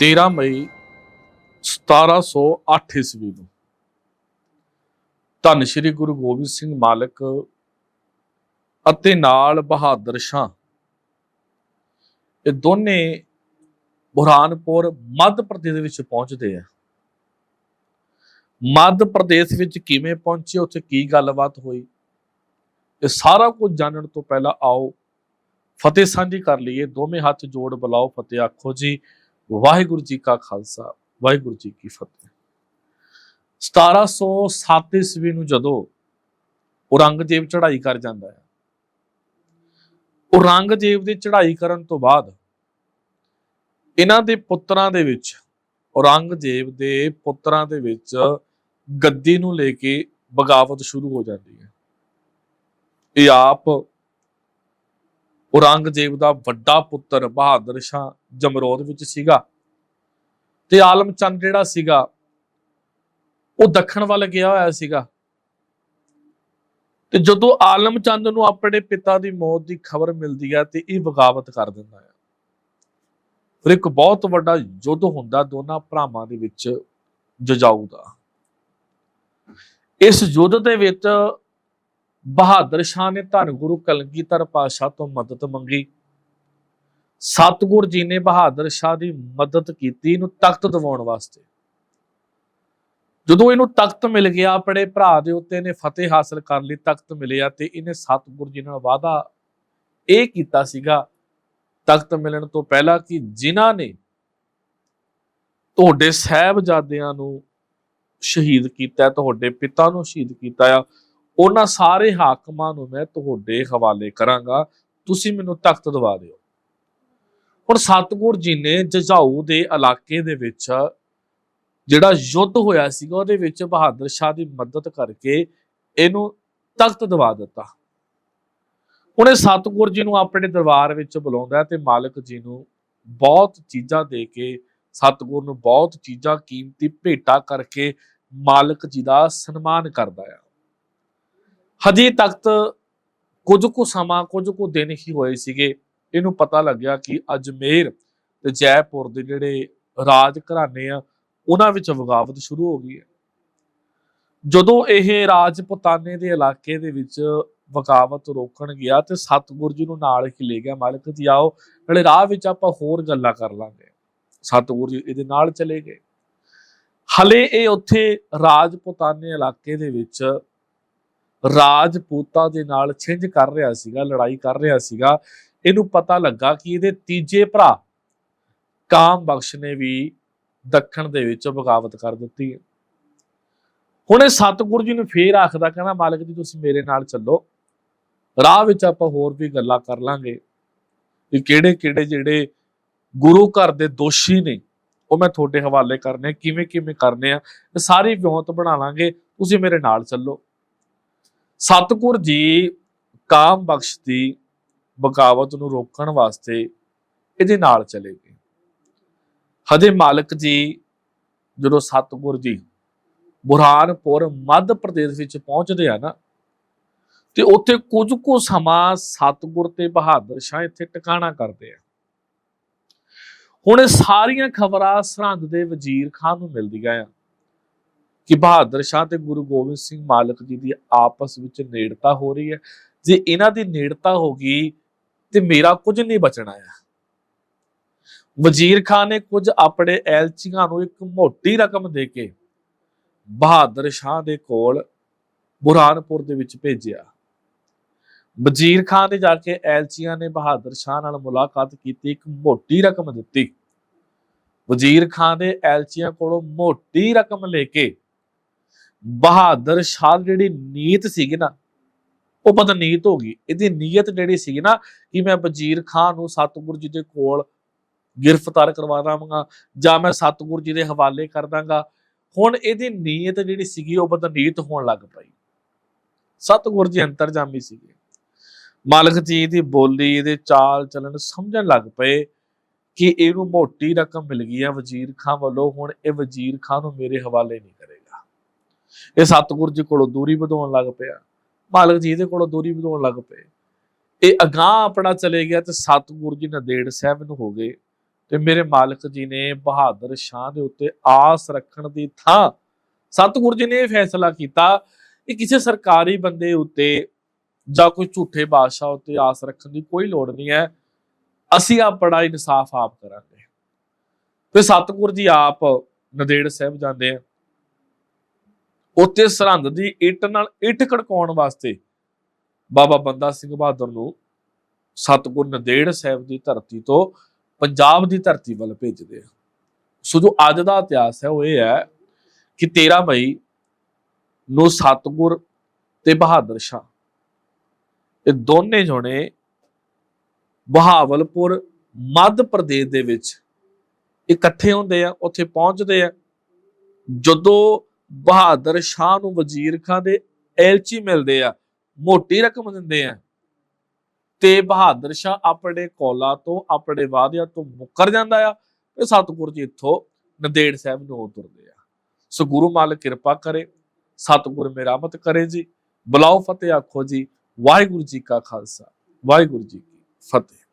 13 ਮਈ 1708 ਈਸਵੀ ਨੂੰ। ਧੰਨ ਸ਼੍ਰੀ ਗੁਰੂ ਗੋਬਿੰਦ ਸਿੰਘ ਮਾਲਕ ਅਤੇ ਨਾਲ ਬਹਾਦਰ ਸ਼ਾਹ। ਇਹ ਦੋਨੇ ਬੁਰਹਾਨਪੁਰ ਮੱਧ ਪ੍ਰਦੇਸ਼ ਦੇ ਵਿੱਚ ਪਹੁੰਚਦੇ ਆ। ਮੱਧ ਪ੍ਰਦੇਸ਼ ਵਿੱਚ ਕਿਵੇਂ ਪਹੁੰਚੇ, ਉੱਥੇ ਕੀ ਗੱਲਬਾਤ ਹੋਈ? ਇਹ ਸਾਰਾ ਕੁਝ ਜਾਣਨ ਤੋਂ ਪਹਿਲਾਂ ਆਓ, ਫਤਿਹ ਸਾਂਝੀ ਕਰ ਲਈਏ। ਦੋਵੇਂ ਹੱਥ ਜੋੜ ਬੁਲਾਓ, ਫਤਿਹ ਆਖੋ ਜੀ। ਵਾਹਿਗੁਰੂ ਜੀ ਕਾ ਖਾਲਸਾ, ਵਾਹਿਗੁਰੂ ਜੀ ਕੀ ਫਤਿਹ। 1707 ਈਸਵੀ ਨੂੰ ਜਦੋਂ ਔਰੰਗਜ਼ੇਬ ਚੜ੍ਹਾਈ ਕਰ ਜਾਂਦਾ ਹੈ, ਔਰੰਗਜ਼ੇਬ ਦੀ ਚੜ੍ਹਾਈ ਕਰਨ ਤੋਂ ਬਾਅਦ ਇਹਨਾਂ ਦੇ ਪੁੱਤਰਾਂ ਦੇ ਵਿੱਚ, ਔਰੰਗਜ਼ੇਬ ਦੇ ਪੁੱਤਰਾਂ ਦੇ ਵਿੱਚ ਗੱਦੀ ਨੂੰ ਲੈ ਕੇ ਬਗਾਵਤ ਸ਼ੁਰੂ ਹੋ ਜਾਂਦੀ ਹੈ। ਇਹ ਆਪ ਔਰੰਗਜ਼ੇਬ ਦਾ ਵੱਡਾ ਪੁੱਤਰ ਬਹਾਦਰ ਸ਼ਾਹ ਜਮਰੋਦ ਵਿੱਚ ਸੀਗਾ ਤੇ ਆਲਮ ਚੰਦ ਜਿਹੜਾ ਸੀਗਾ, ਉਹ ਦੱਖਣ ਵੱਲ ਗਿਆ ਹੋਇਆ ਸੀਗਾ। ਤੇ ਜਦੋਂ ਆਲਮ ਚੰਦ ਨੂੰ ਆਪਣੇ ਪਿਤਾ ਦੀ ਮੌਤ ਦੀ ਖਬਰ ਮਿਲਦੀ ਹੈ ਤੇ ਇਹ ਬਗਾਵਤ ਕਰ ਦਿੰਦਾ ਹੈ। ਫਿਰ ਇੱਕ ਬਹੁਤ ਵੱਡਾ ਯੁੱਧ ਹੁੰਦਾ ਦੋਨਾਂ ਭਰਾਵਾਂ ਦੇ ਵਿੱਚ ਜਜਾਊ ਦਾ। ਇਸ ਯੁੱਧ ਦੇ ਵਿੱਚ ਬਹਾਦਰ ਸ਼ਾਹ ਨੇ ਧੰਨ ਗੁਰੂ ਕਲਗੀਧਰ ਪਾਤਸ਼ਾਹ ਤੋਂ ਮਦਦ ਮੰਗੀ। ਸਤਿਗੁਰ ਜੀ ਨੇ ਬਹਾਦਰ ਸ਼ਾਹ ਦੀ ਮਦਦ ਕੀਤੀ ਇਹਨੂੰ ਤਖਤ ਦਿਵਾਉਣ ਵਾਸਤੇ। ਜਦੋਂ ਇਹਨੂੰ ਤਖਤ ਮਿਲ ਗਿਆ, ਆਪਣੇ ਭਰਾ ਦੇ ਉੱਤੇ ਨੇ ਫਤਿਹ ਹਾਸਲ ਕਰ ਲਈ ਤਖਤ ਮਿਲਿਆ ਤੇ ਇਹਨੇ ਸਤਿਗੁਰ ਜੀ ਨਾਲ ਵਾਅਦਾ ਇਹ ਕੀਤਾ ਸੀਗਾ, ਤਖਤ ਮਿਲਣ ਤੋਂ ਪਹਿਲਾਂ ਕਿ ਜਿਨ੍ਹਾਂ ਨੇ ਤੁਹਾਡੇ ਸਹਿਬਜ਼ਾਦਿਆਂ ਨੂੰ ਸ਼ਹੀਦ ਕੀਤਾ, ਤੁਹਾਡੇ ਪਿਤਾ ਨੂੰ ਸ਼ਹੀਦ ਕੀਤਾ ਆ ਉਹਨਾਂ ਸਾਰੇ ਹਾਕਮਾਂ ਨੂੰ ਮੈਂ ਤੁਹਾਡੇ ਹਵਾਲੇ ਕਰਾਂਗਾ, ਤੁਸੀਂ ਮੈਨੂੰ ਤਖਤ ਦਵਾ ਦਿਓ। ਹੁਣ ਸਤਗੁਰ ਜੀ ਨੇ ਜਜਾਊ ਦੇ ਇਲਾਕੇ ਦੇ ਵਿੱਚ ਜਿਹੜਾ ਯੁੱਧ ਹੋਇਆ ਸੀਗਾ, ਉਹਦੇ ਵਿੱਚ ਬਹਾਦਰ ਸ਼ਾਹ ਦੀ ਮਦਦ ਕਰਕੇ ਇਹਨੂੰ ਤਖਤ ਦਵਾ ਦਿੱਤਾ। ਉਹਨੇ ਸਤਗੁਰ ਜੀ ਨੂੰ ਆਪਣੇ ਦਰਬਾਰ ਵਿੱਚ ਬੁਲਾਉਂਦਾ ਤੇ ਮਾਲਕ ਜੀ ਨੂੰ ਬਹੁਤ ਚੀਜ਼ਾਂ ਦੇ ਕੇ, ਸਤਗੁਰ ਨੂੰ ਬਹੁਤ ਚੀਜ਼ਾਂ, ਕੀਮਤੀ ਭੇਟਾ ਕਰਕੇ ਮਾਲਕ ਜੀ ਦਾ ਸਨਮਾਨ ਕਰਦਾ ਆ। ਹਜੇ ਤੱਕ ਕੁਝ ਕੁ ਸਮਾਂ, ਕੁਝ ਕੁ ਦਿਨ ਹੀ ਹੋਏ ਸੀਗੇ। ਇਹਨੂੰ ਪਤਾ ਲੱਗਿਆ ਕਿ ਅਜਮੇਰ ਤੇ ਜੈਪੁਰ ਦੇ ਜਿਹੜੇ ਰਾਜ ਘਰਾਣੇ ਆ, ਉਹਨਾਂ ਵਿੱਚ ਬਗਾਵਤ ਸ਼ੁਰੂ ਹੋ ਗਈ ਹੈ। ਜਦੋਂ ਇਹ ਰਾਜਪੁਤਾਨੇ ਦੇ ਇਲਾਕੇ ਦੇ ਵਿੱਚ ਬਗਾਵਤ ਰੋਕਣ ਗਿਆ ਤੇ ਸਤਗੁਰ ਜੀ ਨੂੰ ਨਾਲ ਹੀ ਲੈ ਗਿਆ, ਮਾਲਕ ਜੀ ਆਓ, ਨਾਲੇ ਰਾਹ ਵਿੱਚ ਆਪਾਂ ਹੋਰ ਗੱਲਾਂ ਕਰ ਲਾਂਗੇ। ਸਤਗੁਰ ਜੀ ਇਹਦੇ ਨਾਲ ਚਲੇ ਗਏ। ਹਲੇ ਇਹ ਉੱਥੇ ਰਾਜਪੁਤਾਨੇ ਇਲਾਕੇ ਦੇ ਵਿੱਚ ਰਾਜਪੂਤਾਂ ਦੇ ਨਾਲ ਛਿੰਝ ਕਰ ਰਿਹਾ ਸੀਗਾ, ਲੜਾਈ ਕਰ ਰਿਹਾ ਸੀਗਾ। ਇਹਨੂੰ ਪਤਾ ਲੱਗਾ ਕਿ ਇਹਦੇ ਤੀਜੇ ਭਰਾ ਕਾਮ ਬਖਸ਼ ਨੇ ਵੀ ਦੱਖਣ ਦੇ ਵਿੱਚ ਬਗਾਵਤ ਕਰ ਦਿੱਤੀ ਹੈ। ਹੁਣ ਇਹ ਸਤਿਗੁਰੂ ਜੀ ਨੂੰ ਫੇਰ ਆਖਦਾ, ਕਹਿੰਦਾ, ਮਾਲਕ ਜੀ, ਤੁਸੀਂ ਮੇਰੇ ਨਾਲ ਚੱਲੋ। ਰਾਹ ਵਿੱਚ ਆਪਾਂ ਹੋਰ ਵੀ ਗੱਲਾਂ ਕਰ ਲਾਂਗੇ। ਕਿ ਕਿਹੜੇ ਕਿਹੜੇ ਜਿਹੜੇ ਗੁਰੂ ਘਰ ਦੇ ਦੋਸ਼ੀ ਨੇ, ਉਹ ਮੈਂ ਤੁਹਾਡੇ ਹਵਾਲੇ ਕਰਨੇ ਕਿਵੇਂ ਕਿਵੇਂ ਕਰਨੇ ਆ, ਇਹ ਸਾਰੀ ਵਿਉਂਤ ਬਣਾ ਲਾਂਗੇ। ਤੁਸੀਂ ਮੇਰੇ ਨਾਲ ਚੱਲੋ। ਸਤਿਗੁਰ ਜੀ ਕਾਮ ਬਖਸ਼ ਦੀ ਬਗਾਵਤ ਨੂੰ ਰੋਕਣ ਵਾਸਤੇ ਇਹਦੇ ਨਾਲ ਚਲੇ ਗਏ। ਹਜੇ ਮਾਲਕ ਜੀ ਜਦੋਂ ਸਤਿਗੁਰ ਜੀ ਬੁਰਹਾਨਪੁਰ ਮੱਧ ਪ੍ਰਦੇਸ਼ ਵਿੱਚ ਪਹੁੰਚਦੇ ਆ ਨਾ, ਤੇ ਉੱਥੇ ਕੁਝ ਕੁ ਸਮਾਂ ਸਤਿਗੁਰ ਤੇ ਬਹਾਦਰ ਸ਼ਾਹ ਇੱਥੇ ਟਿਕਾਣਾ ਕਰਦੇ ਆ। ਹੁਣ ਇਹ ਸਾਰੀਆਂ ਖਬਰਾਂ ਸਰਹੰਦ ਦੇ ਵਜ਼ੀਰ ਖਾਨ ਨੂੰ ਮਿਲਦੀਆਂ ਆ। ਕਿ ਬਹਾਦਰ ਸ਼ਾਹ ਤੇ ਗੁਰੂ ਗੋਬਿੰਦ ਸਿੰਘ ਮਾਲਕ ਜੀ ਦੀ ਆਪਸ ਵਿੱਚ ਨੇੜਤਾ ਹੋ ਰਹੀ ਹੈ। ਜੇ ਇਹਨਾਂ ਦੀ ਨੇੜਤਾ ਹੋ ਗਈ ਤੇ ਮੇਰਾ ਕੁਝ ਨਹੀਂ ਬਚਣਾ ਆ। ਵਜ਼ੀਰ ਖਾਨ ਨੇ ਕੁਝ ਆਪਣੇ ਐਲਚੀਆਂ ਨੂੰ ਇੱਕ ਮੋਟੀ ਰਕਮ ਦੇ ਕੇ ਬਹਾਦਰ ਸ਼ਾਹ ਦੇ ਕੋਲ ਬੁਰਹਾਨਪੁਰ ਦੇ ਵਿੱਚ ਭੇਜਿਆ। ਵਜ਼ੀਰ ਖਾਨ ਨੇ ਜਾ ਕੇ ਐਲਚੀਆਂ ਨੇ ਬਹਾਦਰ ਸ਼ਾਹ ਨਾਲ ਮੁਲਾਕਾਤ ਕੀਤੀ, ਇੱਕ ਮੋਟੀ ਰਕਮ ਦਿੱਤੀ। ਵਜ਼ੀਰ ਖਾਨ ਦੇ ਐਲਚੀਆਂ ਕੋਲੋਂ ਮੋਟੀ ਰਕਮ ਲੈ ਕੇ ਬਹਾਦਰ ਸ਼ਾਹ ਜਿਹੜੀ ਨੀਤ ਸੀਗੀ ਨਾ, ਉਹ ਬਦਨੀਤ ਹੋ ਗਈ। ਇਹਦੀ ਨੀਅਤ ਜਿਹੜੀ ਸੀਗੀ ਨਾ, ਕਿ ਮੈਂ ਵਜ਼ੀਰ ਖਾਨ ਨੂੰ ਸਤਿਗੁਰੂ ਜੀ ਦੇ ਕੋਲ ਗ੍ਰਿਫਤਾਰ ਕਰਵਾ ਦਾਂਗਾ ਜਾਂ ਮੈਂ ਸਤਿਗੁਰੂ ਜੀ ਦੇ ਹਵਾਲੇ ਕਰ ਦਾਂਗਾ ਹੁਣ ਇਹਦੀ ਨੀਅਤ ਜਿਹੜੀ ਸੀਗੀ, ਉਹ ਬਦਨੀਤ ਹੋਣ ਲੱਗ ਪਈ। ਸਤਿਗੁਰੂ ਜੀ ਅੰਤਰਜਾਮੀ ਸੀਗੇ। ਮਾਲਕ ਜੀ ਦੀ ਬੋਲੀ, ਇਹਦੇ ਚਾਲ ਚੱਲਣ ਸਮਝਣ ਲੱਗ ਪਏ ਕਿ ਇਹਨੂੰ ਮੋਟੀ ਰਕਮ ਮਿਲ ਗਈ ਹੈ ਵਜ਼ੀਰ ਖਾਨ ਵੱਲੋਂ। ਹੁਣ ਇਹ ਵਜ਼ੀਰ ਖਾਨ ਨੂੰ ਮੇਰੇ ਹਵਾਲੇ ਨਹੀਂ ਕਰੇ। ਇਹ ਸਤਿਗੁਰੂ ਜੀ ਕੋਲੋਂ ਦੂਰੀ ਵਧਾਉਣ ਲੱਗ ਪਿਆ। ਮਾਲਕ ਜੀ ਇਹਦੇ ਕੋਲੋਂ ਦੂਰੀ ਵਧਾਉਣ ਲੱਗ ਪਏ। ਇਹ ਅਗਾਹ ਆਪਣਾ ਚਲੇ ਗਿਆ ਤੇ ਸਤਿਗੁਰੂ ਜੀ ਨਦੇੜ ਸਾਹਿਬ ਨੂੰ ਹੋ ਗਏ ਤੇ ਮੇਰੇ ਮਾਲਕ ਜੀ ਨੇ ਬਹਾਦਰ ਸ਼ਾਹ ਦੇ ਉੱਤੇ ਆਸ ਰੱਖਣ ਦੀ ਥਾਂ ਸਤਿਗੁਰੂ ਜੀ ਨੇ ਇਹ ਫੈਸਲਾ ਕੀਤਾ ਕਿ ਕਿਸੇ ਸਰਕਾਰੀ ਬੰਦੇ ਉੱਤੇ ਜਾਂ ਕੋਈ ਝੂਠੇ ਬਾਦਸ਼ਾਹ ਉੱਤੇ ਆਸ ਰੱਖਣ ਦੀ ਕੋਈ ਲੋੜ ਨਹੀਂ ਹੈ। ਅਸੀਂ ਆਪਣਾ ਇਨਸਾਫ ਆਪ ਕਰਾਂਗੇ। ਤੇ ਸਤਿਗੁਰੂ ਜੀ ਆਪ ਨਦੇੜ ਸਾਹਿਬ ਜਾਂਦੇ ਆ। ਉੱਤੇ ਸਰਹੰਦ ਦੀ ਇੱਟ ਨਾਲ ਇੱਟ ਖੜਕਾਉਣ ਵਾਸਤੇ ਬਾਬਾ ਬੰਦਾ ਸਿੰਘ ਬਹਾਦਰ ਨੂੰ ਸਤਿਗੁਰ ਨਦੇੜ ਸਾਹਿਬ ਦੀ ਧਰਤੀ ਤੋਂ ਪੰਜਾਬ ਦੀ ਧਰਤੀ ਵੱਲ ਭੇਜਦੇ ਆ। ਸੋ ਜੋ ਅੱਜ ਦਾ ਇਤਿਹਾਸ ਹੈ ਉਹ ਇਹ ਹੈ ਕਿ 13 ਮਈ ਨੂੰ ਸਤਿਗੁਰ ਤੇ ਬਹਾਦਰ ਸ਼ਾਹ ਇਹ ਦੋਨੇ ਜਣੇ ਬਹਾਵਲਪੁਰ ਮੱਧ ਪ੍ਰਦੇਸ਼ ਦੇ ਵਿੱਚ ਇਕੱਠੇ ਹੁੰਦੇ ਆ, ਉੱਥੇ ਪਹੁੰਚਦੇ ਆ। ਜਦੋਂ ਬਹਾਦਰ ਸ਼ਾਹ ਨੂੰ ਵਜ਼ੀਰ ਖਾਨ ਦੇ ਐਲਚੀ ਮਿਲਦੇ ਆ, ਮੋਟੀ ਰਕਮ ਦਿੰਦੇ ਆ। ਤੇ ਬਹਾਦਰ ਸ਼ਾਹ ਆਪਣੇ ਕੋਲਾ ਤੋਂ, ਆਪਣੇ ਵਾਅਦਿਆਂ ਤੋਂ ਮੁੱਕਰ ਜਾਂਦਾ ਆ ਤੇ ਸਤਿਗੁਰੂ ਜੀ ਇੱਥੋਂ ਨੰਦੇੜ ਸਾਹਿਬ ਨੂੰ ਉਤਰਦੇ ਆ। ਸੋ ਗੁਰੂ ਮਾਲਕ ਕਿਰਪਾ ਕਰੇ, ਸਤਿਗੁਰ ਮੇਰਾਮਤ ਕਰੇ ਜੀ। ਬੁਲਾਓ ਫਤਿਹ ਆਖੋ ਜੀ। ਵਾਹਿਗੁਰੂ ਜੀ ਕਾ ਖਾਲਸਾ, ਵਾਹਿਗੁਰੂ ਜੀ ਕੀ ਫਤਿਹ।